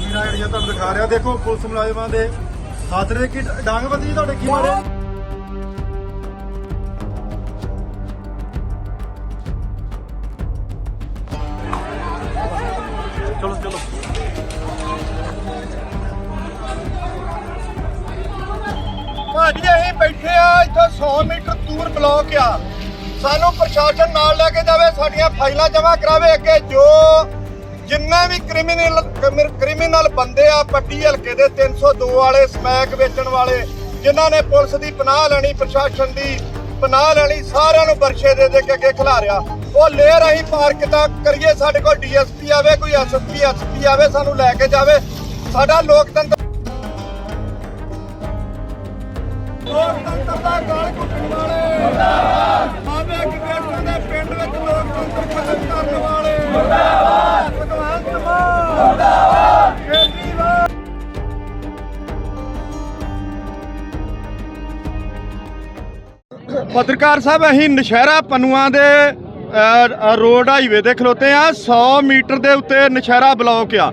ਮੇਰਾ ਦੇਖੋ ਪੁਲਿਸ ਮੁਲਾਜ਼ਮਾਂ ਦੇ ਹੱਥ ਦੇ ਕੀ ਡਾਂਗ ਬੰਦੀ ਤੁਹਾਡੇ ਕੀ ਮਾਰੇ? ਚਲੋ ਚਲੋ। ਭਾਜੀ, ਅਸੀਂ ਬੈਠੇ ਆ ਇੱਥੇ 100 ਮੀਟਰ ਦੂਰ ਬਲੌਕ ਆ। ਸਾਨੂੰ ਪ੍ਰਸ਼ਾਸਨ ਨਾਲ ਲੈ ਕੇ ਜਾਵੇ, ਸਾਡੀਆਂ ਫਾਈਲਾਂ ਜਮ੍ਹਾਂ ਕਰਾਵੇ ਅੱਗੇ ਜੋ ਜਿੰਨੇ ਵੀ ਕ੍ਰਿਮੀਨਲ ਕ੍ਰਿਮੀਨਲ ਬੰਦੇ ਆ ਪੱਟੀ ਹਲਕੇ ਦੇ 302 ਵਾਲੇ ਸਮੈਕ ਵੇਚਣ ਵਾਲੇ, ਜਿਨ੍ਹਾਂ ਨੇ ਪੁਲਿਸ ਦੀ ਪਨਾਹ ਲੈਣੀ, ਪ੍ਰਸ਼ਾਸਨ ਦੀ ਪਨਾਹ ਲੈਣੀ, ਸਾਰਿਆਂ ਨੂੰ ਬਰਸ਼ੇ ਦੇ ਦੇ ਕੇ ਅੱਗੇ ਖਿਲਾਰਿਆ ਉਹ ਲੈ ਅਸੀਂ ਪਾਰਕ ਕਿੱਦਾਂ ਕਰੀਏ ਸਾਡੇ ਕੋਲ ਡੀਐਸਪੀ ਆਵੇ, ਕੋਈ ਐਸਐਸਪੀ ਐਸਪੀ ਆਵੇ, ਸਾਨੂੰ ਲੈ ਕੇ ਜਾਵੇ। ਸਾਡਾ ਲੋਕਤੰਤਰ ਲੋਕਤੰਤਰ ਦਾ ਗਾਲ ਘੁੱਟਣ ਵਾਲੇ। ਮੁਰਦਾਬਾਦ ਆਵੇ ਕ੍ਰਿਕਟਰਾਂ ਦੇ ਪਿੰਡ ਵਿੱਚ ਲੋਕਤੰਤਰ ਖਤਮ ਕਰਨ ਵਾਲੇ। ਮੁਰਦਾਬਾਦ ਭਗਵੰਤ ਮਾਨ ਮੁਰਦਾਬਾਦ ਕੇਜਰੀਵਾਲ। ਪੱਤਰਕਾਰ ਸਾਹਿਬ ਅਸੀਂ ਨਸ਼ਹਿਰਾ ਪਨੂਆਂ ਦੇ ਅ, ਰੋਡ ਹਾਈਵੇ ਤੇ ਖਲੋਤੇ ਆ 100 ਮੀਟਰ ਦੇ ਉੱਤੇ ਨਸ਼ਹਿਰਾ ਬਲੌਕ ਆ।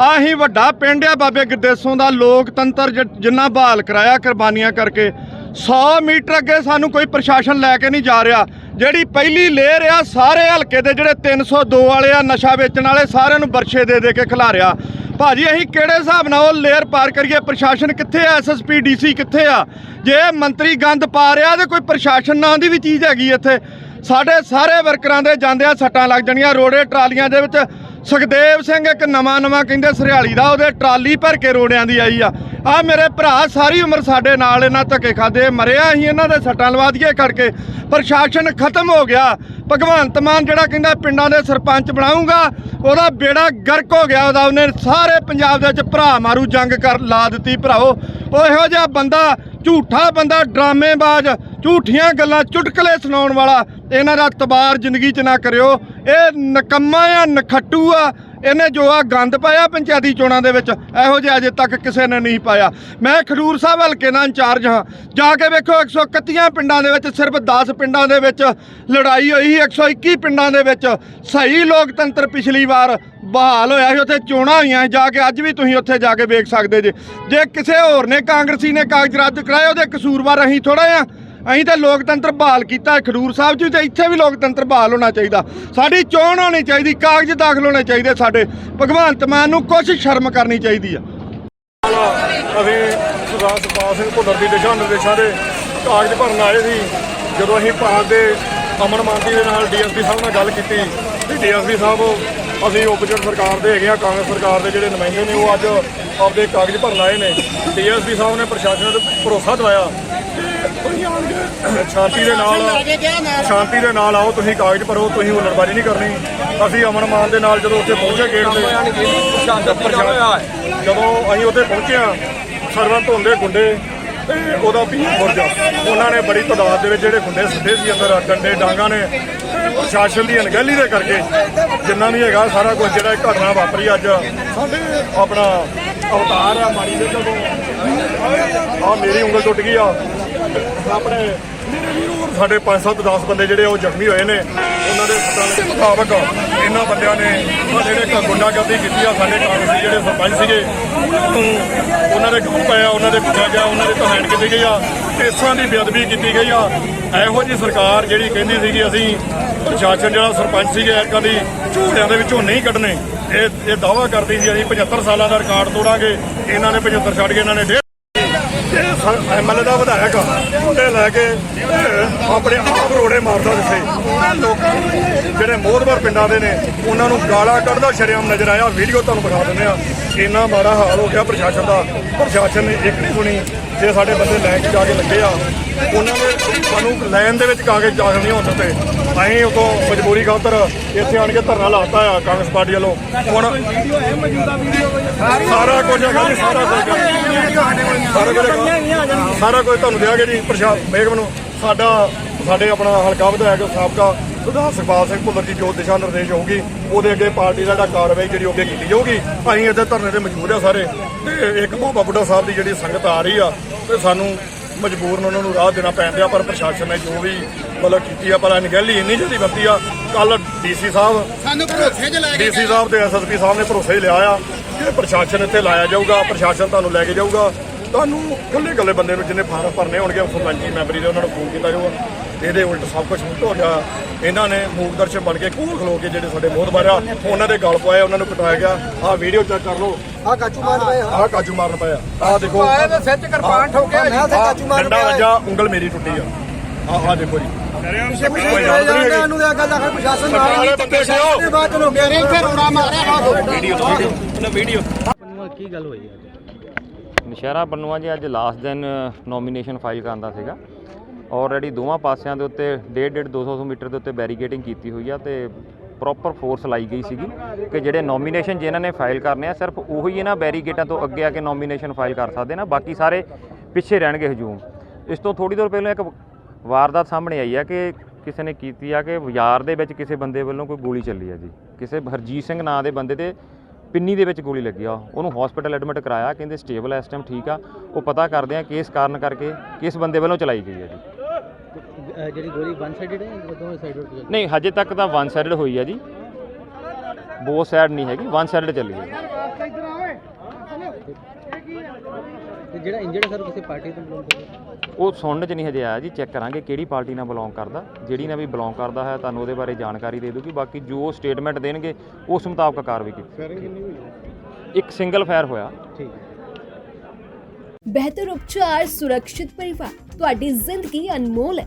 ਆਹੀ ਵੱਡਾ ਪਿੰਡ ਆ ਬਾਬੇ ਗੁਰਦੇਸੋਂ ਦਾ, ਲੋਕਤੰਤਰ ਜਿੰਨਾ ਬਹਾਲ ਕਰਾਇਆ ਕੁਰਬਾਨੀਆਂ ਕਰਕੇ। 100 ਮੀਟਰ ਅੱਗੇ ਸਾਨੂੰ ਕੋਈ ਪ੍ਰਸ਼ਾਸਨ ਲੈ ਕੇ ਨਹੀਂ ਜਾ ਰਿਹਾ। ਜਿਹੜੀ ਪਹਿਲੀ ਲੇਅਰ ਆ, ਸਾਰੇ ਹਲਕੇ ਦੇ ਜਿਹੜੇ 302 ਵਾਲੇ ਆ, ਨਸ਼ਾ ਵੇਚਣ ਵਾਲੇ, ਸਾਰਿਆਂ ਨੂੰ ਬਰਸ਼ੇ ਦੇ ਦੇ ਕੇ ਖਿਲਾਰਿਆ ਭਾਜੀ, ਅਸੀਂ ਕਿਹੜੇ ਹਿਸਾਬ ਨਾਲ ਉਹ ਲੇਅਰ ਪਾਰ ਕਰੀਏ? ਪ੍ਰਸ਼ਾਸਨ ਕਿੱਥੇ ਆ? ਐਸਐਸਪੀ ਡੀਸੀ ਕਿੱਥੇ ਆ? ਜੇ ਮੰਤਰੀ ਗੰਦ ਪਾ ਰਿਹਾ ਤੇ ਕੋਈ ਪ੍ਰਸ਼ਾਸਨ ਨਾਂ ਦੀ ਵੀ ਚੀਜ਼ ਹੈਗੀ ਇੱਥੇ। ਸਾਡੇ ਸਾਰੇ ਵਰਕਰਾਂ ਦੇ ਜਾਂਦਿਆਂ ਸੱਟਾਂ ਲੱਗ ਜਾਣੀਆਂ, ਰੋੜੇ ਟਰਾਲੀਆਂ ਦੇ ਵਿੱਚ ਸੁਖਦੇਵ ਸਿੰਘ ਇੱਕ ਨਵਾਂ ਨਵਾਂ ਕਹਿੰਦੇ ਸਰਿਆਲੀ ਦਾ, ਉਹਦੇ ਟਰਾਲੀ ਭਰ ਕੇ ਰੋੜਿਆਂ ਦੀ ਆਈ ਆ। ਆ ਮੇਰੇ ਭਰਾ ਸਾਰੀ ਉਮਰ ਸਾਡੇ ਨਾਲ ਇਹਨਾਂ ਧੱਕੇ ਖਾਦੇ, ਮਰਿਆ ਅਸੀਂ ਇਹਨਾਂ ਦੇ ਸੱਟਾਂ ਲਵਾ ਦਈਏ ਕਰਕੇ। ਪ੍ਰਸ਼ਾਸਨ ਖਤਮ ਹੋ ਗਿਆ। ਭਗਵੰਤ ਮਾਨ ਜਿਹੜਾ ਕਹਿੰਦਾ ਪਿੰਡਾਂ ਦੇ ਸਰਪੰਚ ਬਣਾਉਂਗਾ ਉਹਦਾ ਬੇੜਾ ਗਰਕ ਹੋ ਗਿਆ, ਉਹਦਾ ਉਹਨੇ ਸਾਰੇ ਪੰਜਾਬ ਦੇ ਵਿੱਚ ਭਰਾ ਮਾਰੂ, ਜੰਗ ਕਰ ਲਾ ਦਿੱਤੀ ਭਰਾਓ। ਉਹ ਇਹੋ ਜਿਹਾ ਬੰਦਾ ਝੂਠਾ ਬੰਦਾ ਡਰਾਮੇਬਾਜ਼, ਝੂਠੀਆਂ ਗੱਲਾਂ ਚੁਟਕਲੇ ਸੁਣਾਉਣ ਵਾਲਾ ਇਹਨਾਂ ਦਾ ਤਬਾਰ ਜ਼ਿੰਦਗੀ 'ਚ ਨਾ ਕਰਿਓ। ਇਹ ਨਕੰਮਾ ਆ ਨਖੱਟੂ ਆ ਇਹਨੇ ਜੋ ਆ ਗੰਦ ਪਾਇਆ ਪੰਚਾਇਤੀ ਚੋਣਾਂ ਦੇ ਵਿੱਚ, ਇਹੋ ਜਿਹਾ ਅਜੇ ਤੱਕ ਕਿਸੇ ਨੇ ਨਹੀਂ ਪਾਇਆ। ਮੈਂ ਖਡੂਰ ਸਾਹਿਬ ਹਲਕੇ ਦਾ ਇੰਚਾਰਜ ਹਾਂ। ਜਾ ਕੇ ਵੇਖੋ 131 ਪਿੰਡਾਂ ਦੇ ਵਿੱਚ, ਸਿਰਫ 10 ਪਿੰਡਾਂ ਦੇ ਵਿੱਚ ਲੜਾਈ ਹੋਈ ਸੀ 121 ਪਿੰਡਾਂ ਦੇ ਵਿੱਚ ਸਹੀ ਲੋਕਤੰਤਰ ਪਿਛਲੀ ਵਾਰ ਬਹਾਲ ਹੋਇਆ ਸੀ, ਉੱਥੇ ਚੋਣਾਂ ਹੋਈਆਂ ਸੀ। ਜਾ ਕੇ ਅੱਜ ਵੀ ਤੁਸੀਂ ਉੱਥੇ ਜਾ ਕੇ ਵੇਖ ਸਕਦੇ ਜੇ। ਜੇ ਕਿਸੇ ਹੋਰ ਨੇ, ਕਾਂਗਰਸੀ ਨੇ ਕਾਗਜ਼ ਰੱਦ ਕਰਾਏ, ਉਹਦੇ ਕਸੂਰਵਾਰ ਅਸੀਂ ਥੋੜਾ ਜਿਹਾ ਅਸੀਂ ਤਾਂ ਲੋਕਤੰਤਰ ਬਹਾਲ ਕੀਤਾ ਖਡੂਰ ਸਾਹਿਬ 'ਚ ਵੀ ਤੇ ਇੱਥੇ ਵੀ ਲੋਕਤੰਤਰ ਬਹਾਲ ਹੋਣਾ ਚਾਹੀਦਾ। ਸਾਡੀ ਚੋਣ ਹੋਣੀ ਚਾਹੀਦੀ, ਕਾਗਜ਼ ਦਾਖਲ ਹੋਣੇ ਚਾਹੀਦੇ ਸਾਡੇ। ਭਗਵੰਤ ਮਾਨ ਨੂੰ ਕੁਛ ਸ਼ਰਮ ਕਰਨੀ ਚਾਹੀਦੀ ਆ। ਅਸੀਂ ਸਰਦਾਰ ਸੁਖਪਾਲ ਸਿੰਘ ਭੁੱਲਰ ਦੀ ਦਿਸ਼ਾ ਨਿਰਦੇਸ਼ਾਂ ਦੇ ਕਾਗਜ਼ ਭਰਨ ਆਏ ਸੀ। ਜਦੋਂ ਅਸੀਂ ਭਾਰਤ ਦੇ ਅਮਨ ਮਾਨਤੀ ਦੇ ਨਾਲ ਡੀਐਸਪੀ ਸਾਹਿਬ ਨਾਲ ਗੱਲ ਕੀਤੀ ਤੇ ਡੀਐਸਪੀ ਸਾਹਿਬ, ਅਸੀਂ ਓਪੋਜੀਟ ਸਰਕਾਰ ਦੇ ਹੈਗੇ ਆ, ਕਾਂਗਰਸ ਸਰਕਾਰ ਦੇ ਜਿਹੜੇ ਨੁਮਾਇੰਦੇ ਨੇ, ਉਹ ਅੱਜ ਆਪਦੇ ਕਾਗਜ਼ ਭਰਨ ਆਏ ਨੇ। ਡੀਐਸਪੀ ਸਾਹਿਬ ਨੇ ਪ੍ਰਸ਼ਾਸਨ ਨੂੰ ਭਰੋਸਾ ਦਿਵਾਇਆ ਸ਼ਾਂਤੀ ਦੇ ਨਾਲ ਸ਼ਾਂਤੀ ਦੇ ਨਾਲ ਆਓ ਤੁਸੀਂ ਕਾਗਜ਼ ਭਰੋ ਤੁਸੀਂ ਹੁਲੜਬਾਜ਼ੀ ਨਹੀਂ ਕਰਨੀ। ਅਸੀਂ ਅਮਨ ਮਾਨ ਦੇ ਨਾਲ ਜਦੋਂ ਉੱਥੇ ਪਹੁੰਚੇ ਗੇਟ ਤੇ ਜਦੋਂ ਅਸੀਂ ਉੱਥੇ ਪਹੁੰਚੇ ਆ ਸਰਵਨ ਧੁੰਦੇ ਗੁੰਡੇ ਤੇ ਉਹਦਾ ਵੀ ਫੁਰਜਾ ਉਹਨਾਂ ਨੇ ਬੜੀ ਤਾਦਾਦ ਦੇ ਵਿੱਚ ਜਿਹੜੇ ਗੁੰਡੇ ਸੁੱਟੇ ਸੀ ਅੰਦਰ, ਡੰਡੇ ਡਾਂਗਾ ਨੇ। ਪ੍ਰਸ਼ਾਸਨ ਦੀ ਅਣਗਹਿਲੀ ਦੇ ਕਰਕੇ ਜਿੰਨਾ ਵੀ ਹੈਗਾ ਸਾਰਾ ਕੁਝ ਜਿਹੜਾ ਘਟਨਾ ਵਾਪਰੀ ਅੱਜ। ਸਾਡੇ ਆਪਣਾ ਅਵਤਾਰ ਆ ਮਾੜੀ ਦੇ ਜਦੋਂ। ਆ ਮੇਰੀ ਉਂਗਲ ਟੁੱਟ ਗਈ ਆ। ਆਪਣੇ ਸਾਡੇ 5-7 10 ਬੰਦੇ ਜਿਹੜੇ ਉਹ ਜ਼ਖਮੀ ਹੋਏ ਨੇ। ਉਹਨਾਂ ਦੇ ਸੱਟਾਂ ਦੇ ਮੁਤਾਬਕ ਇਹਨਾਂ ਬੰਦਿਆਂ ਨੇ ਜਿਹੜੇ ਗੁੰਡਾਗਰਦੀ ਕੀਤੀ ਆ, ਸਾਡੇ ਕਾਂਗਰਸੀ ਜਿਹੜੇ ਸਰਪੰਚ ਸੀਗੇ ਉਹਨਾਂ ਨੂੰ ਉਹਨਾਂ ਦੇ ਗਰੁੱਪ ਪਾਇਆ ਉਹਨਾਂ ਦੇ ਕੁੱਟਿਆ ਗਿਆ ਉਹਨਾਂ ਦੇ ਤਹਾਨ ਕੀਤੀ ਗਈ ਆ ਕੇਸਾਂ ਦੀ ਬੇਅਦਬੀ ਕੀਤੀ ਗਈ ਆ। ਇਹੋ ਜੀ ਸਰਕਾਰ ਜਿਹੜੀ ਕਹਿੰਦੀ ਸੀਗੀ, ਅਸੀਂ ਪ੍ਰਸ਼ਾਸਨ ਜਿਹੜਾ ਸਰਪੰਚ ਸੀਗੇ ਐਰਕਾਂ ਦੀ ਝੂੜਿਆਂ ਦੇ ਵਿੱਚੋਂ ਨਹੀਂ ਕੱਢਣੇ। ਇਹ ਇਹ ਦਾਵਾ ਕਰਦੀ ਸੀ, ਅਸੀਂ 75 ਸਾਲਾਂ ਦਾ ਰਿਕਾਰਡ ਤੋੜਾਂਗੇ, ਇਹਨਾਂ ਨੇ 75 ਛੱਡ ਕੇ ਇਹਨਾਂ ਨੇ ਡੇਢ ਐਮਐਲਏ ਦਾ ਵਿਧਾਇਕ ਉਹਦੇ ਲੈ ਕੇ ਆਪਣੇ ਆਪ ਰੋੜੇ ਮਾਰਦਾ ਦਿੱਤੇ ਇਹ ਲੋਕ ਜਿਹੜੇ ਮੋਹਦਵਰ ਪਿੰਡਾਂ ਦੇ ਨੇ, ਉਹਨਾਂ ਨੂੰ ਗਾਲਾਂ ਕੱਢਦਾ ਸ਼ਰੇਆਮ ਨਜ਼ਰ ਆਇਆ। ਵੀਡੀਓ ਤੁਹਾਨੂੰ ਦਿਖਾ ਦਿੰਦੇ ਆ। ਇੰਨਾ ਮਾੜਾ ਹਾਲ ਹੋ ਗਿਆ ਪ੍ਰਸ਼ਾਸਨ ਦਾ। ਪ੍ਰਸ਼ਾਸਨ ਨੇ ਇੱਕ ਨਹੀਂ ਸੁਣੀ। ਜੇ ਸਾਡੇ ਬੰਦੇ ਲੈ ਕੇ ਜਾ ਕੇ ਲੱਗੇ ਆ, ਉਹਨਾਂ ਨੇ ਸਾਨੂੰ ਲਾਈਨ ਦੇ ਵਿੱਚ ਕਾਗਜ਼ ਦਾਖਲ ਨਹੀਂ ਹੋਣ ਦਿੱਤੇ ਅਸੀਂ ਉਦੋਂ ਮਜਬੂਰੀ ਖਾਤਰ ਇੱਥੇ ਆਣ ਕੇ ਧਰਨਾ ਲਾਤਾ ਆ, ਕਾਂਗਰਸ ਪਾਰਟੀ ਵੱਲੋਂ। ਹੁਣ ਸਾਰਾ ਕੁਝ ਹੈਗਾ ਜੀ, ਸਾਰਾ ਕੁਝ ਸਾਰਾ ਕੁਝ ਹੈਗਾ। ਸਾਰਾ ਕੁਝ ਤੁਹਾਨੂੰ ਦਿਆਂਗੇ ਜੀ ਪ੍ਰਸ਼ਾਦ ਮੇਗਮ ਨੂੰ। ਸਾਡਾ ਸਾਡੇ ਆਪਣਾ ਹਲਕਾ ਵਿਧਾਇਕ ਸਾਬਕਾ ਸੁਧਾਰ ਸੁਖਪਾਲ ਸਿੰਘ ਭੁੱਲਰ ਜੀ ਜੋ ਦਿਸ਼ਾ ਨਿਰਦੇਸ਼ ਹੋਊਗੀ ਉਹਦੇ ਅੱਗੇ ਪਾਰਟੀ ਦਾ ਜਿਹੜਾ ਕਾਰਵਾਈ ਜਿਹੜੀ ਅੱਗੇ ਕੀਤੀ ਜਾਊਗੀ। ਅਸੀਂ ਇੱਥੇ ਧਰਨੇ ਤੇ ਮਜਬੂਰ ਆ ਸਾਰੇ। ਤੇ ਇੱਕ ਬਾਬਾ ਬੁੱਢਾ ਸਾਹਿਬ ਦੀ ਜਿਹੜੀ ਸੰਗਤ ਆ ਰਹੀ ਆ ਤੇ ਸਾਨੂੰ ਮਜਬੂਰਨ ਉਹਨਾਂ ਨੂੰ ਰਾਹ ਦੇਣਾ ਪੈਂਦਾ ਪਰ ਪ੍ਰਸ਼ਾਸਨ ਨੇ ਜੋ ਵੀ ਮਤਲਬ ਕੀਤੀ ਆ ਪਰ ਅਣਗਹਿਲੀ ਇੰਨੀ ਜਿਹੀ ਵਰਤੀ ਆ ਕੱਲ ਡੀਸੀ ਸਾਹਿਬ ਸਾਨੂੰ ਭਰੋਸੇ 'ਚ ਲੈ ਡੀਸੀ ਸਾਹਿਬ ਤੇ ਐਸਐਸਪੀ ਸਾਹਿਬ ਨੇ ਭਰੋਸੇ ਲਿਆ ਆ ਕਿ ਪ੍ਰਸ਼ਾਸਨ ਇੱਥੇ ਲਾਇਆ ਜਾਊਗਾ ਪ੍ਰਸ਼ਾਸਨ ਤੁਹਾਨੂੰ ਲੈ ਕੇ ਜਾਊਗਾ। ਤੁਹਾਨੂੰ ਕੱਲੇ ਕੱਲੇ ਬੰਦੇ ਨੂੰ ਜਿੰਨੇ ਫਾਰਮ ਭਰਨੇ ਹੋਣਗੇ ਸਰਪੰਚੀ ਮੈਂਬਰੀ ਦੇ ਉਹਨਾਂ ਨੂੰ ਫੋਨ ਕੀਤਾ ਜਾਊਗਾ। ਇਹਦੇ ਉਲਟ ਸਭ ਕੁਝ ਉਲਟ ਹੋ ਗਿਆ। ਇਹਨਾਂ ਨੇ ਮੂਕਦਰਸ਼ਨ ਬਣ ਕੇ ਕੋਲ ਖਲੋ ਕੇ ਜਿਹੜੇ ਸਾਡੇ ਮੋਹਤਬਾਰ ਆ ਉਹਨਾਂ ਦੇ ਗਲ ਪਵਾਏ ਉਹਨਾਂ ਨੂੰ ਕਟਾਇਆ ਗਿਆ। ਆਹ ਵੀਡੀਓ ਚੈੱਕ ਕਰ ਲਓ। ਆ ਕਾਚੂ ਮਾਰ ਪਏ ਆਹ ਕਾਜੂ ਮਾਰਨ ਪਿਆ ਆਹ ਦੇਖੋ। ਆਏ ਤੇ ਸਿਰ 'ਚ ਕਿਰਪਾਨ ਠੋਕਿਆ ਮੈਂ ਤੇ ਕਾਚੂ ਮਾਰ ਡੰਡਾ ਪਿਆ ਵੱਜਾ ਉਂਗਲ ਮੇਰੀ ਟੁੱਟੀ ਆ। ਆਹ ਆਹ ਦੇਖੋ ਜੀ। ਕੋਈ ਚਲੇ ਗੱਲ ਨਹੀਂ ਤੇ ਆਖਰ ਪ੍ਰਸ਼ਾਸਨ ਨਾਲ ਸਿਓ। ਤੇ ਬਾਅਦ ਚਲੋ ਮੇਰੇ ਇੱਥੇ ਰੋੜਾ ਮਾਰਿਆ ਵੀਡੀਓ ਕੀ ਗੱਲ ਹੋਈ ਅੱਜ ਨਸ਼ਹਿਰਾ ਪੰਨੂਆ ਜੀ ਅੱਜ ਲਾਸਟ ਦਿਨ ਨੋਮੀਨੇਸ਼ਨ ਫਾਈਲ ਕਰਨ ਦਾ ਸੀਗਾ। ਆਲਰੇਡੀ ਦੋਵਾਂ ਪਾਸਿਆਂ ਦੇ ਉੱਤੇ 1.5 200 ਮੀਟਰ ਦੇ ਉੱਤੇ ਬੈਰੀਕੇਡਿੰਗ ਕੀਤੀ ਹੋਈ ਆ ਤੇ ਪ੍ਰੋਪਰ ਫੋਰਸ ਲਾਈ ਗਈ ਸੀਗੀ ਕਿ ਜਿਹੜੇ ਨੋਮੀਨੇਸ਼ਨ ਜਿਨ੍ਹਾਂ ਨੇ ਫਾਈਲ ਕਰਨੇ ਆ, ਸਿਰਫ ਉਹੀ ਇਹਨਾਂ ਬੈਰੀਕੇਡਾਂ ਤੋਂ ਅੱਗੇ ਆ ਕੇ ਨੋਮੀਨੇਸ਼ਨ ਫਾਈਲ ਕਰ ਸਕਦੇ ਨਾ, ਬਾਕੀ ਸਾਰੇ ਪਿੱਛੇ ਰਹਿਣਗੇ ਹਜੂਮ। ਇਸ ਤੋਂ ਥੋੜੀ ਦੇਰ ਪਹਿਲਾਂ ਇੱਕ ਵਾਰਦਾਤ ਸਾਹਮਣੇ ਆਈ ਆ ਕਿ ਕਿਸੇ ਨੇ ਕੀਤੀ ਆ ਕਿ ਬਾਜ਼ਾਰ ਦੇ ਵਿੱਚ ਕਿਸੇ ਬੰਦੇ ਵੱਲੋਂ ਕੋਈ ਗੋਲੀ ਚੱਲੀ ਆ ਜੀ। ਕਿਸੇ ਹਰਜੀਤ ਸਿੰਘ ਨਾਂ ਦੇ ਬੰਦੇ ਤੇ ਪਿੰਨੀ ਦੇ ਵਿੱਚ ਗੋਲੀ ਲੱਗੀ ਆ। ਉਹਨੂੰ ਹਸਪੀਟਲ ਐਡਮਿਟ ਕਰਾਇਆ, ਕਹਿੰਦੇ ਸਟੇਬਲ ਹੈ ਇਸ ਟਾਈਮ ਠੀਕ ਆ। ਉਹ ਪਤਾ ਕਰਦੇ ਆ ਕਿਸ ਕਾਰਨ ਕਰਕੇ ਕਿਸ ਬੰਦੇ ਵੱਲੋਂ ਚਲਾਈ ਗਈ ਹੈ ਜੀ। ਜਿਹੜੀ ਗੋਲੀ ਵਨ ਸਾਈਡਡ ਹੈ ਜਾਂ ਦੋਵੇਂ ਸਾਈਡਡ ਹੋਈ ਨਹੀਂ ਹਜੇ ਤੱਕ ਤਾਂ ਵਨ ਸਾਈਡਡ ਹੋਈ ਹੈ ਜੀ। ਬੋ ਸਾਈਡ ਨਹੀਂ ਹੈਗੀ ਵਨ ਸਾਈਡਡ ਚੱਲੀ ਹੈ। ਤੇ ਜਿਹੜਾ ਇੰਜਰਡ ਸਰ ਕਿਸੇ ਪਾਰਟੀ ਤੋਂ ਬਿਲੋਂਗ ਕਰਦਾ ਉਹ ਸੁਣਨ 'ਚ ਨਹੀਂ ਹਜੇ ਆਇਆ ਜੀ ਚੈੱਕ ਕਰਾਂਗੇ ਕਿਹੜੀ ਪਾਰਟੀ ਨਾਲ ਬਿਲੋਂਗ ਕਰਦਾ। ਜਿਹੜੀ ਨਾਲ ਵੀ ਬਿਲੋਂਗ ਕਰਦਾ ਹੈ ਤੁਹਾਨੂੰ ਉਹਦੇ ਬਾਰੇ ਜਾਣਕਾਰੀ ਦੇ ਦੂਗੀ ਬਾਕੀ ਜੋ ਸਟੇਟਮੈਂਟ ਦੇਣਗੇ ਉਸ ਮੁਤਾਬਕ ਕਾਰਵਾਈ ਕੀਤੀ ਫਾਇਰਿੰਗ ਕਿੰਨੀ ਹੋਈ। ਇੱਕ ਸਿੰਗਲ ਫਾਇਰ ਹੋਇਆ। ਠੀਕ ਹੈ। ਬਿਹਤਰ ਉਪਚਾਰ ਸੁਰੱਖਿਅਤ ਪਰਿਵਾਰ ਤੁਹਾਡੀ ਜ਼ਿੰਦਗੀ ਅਨਮੋਲ ਹੈ।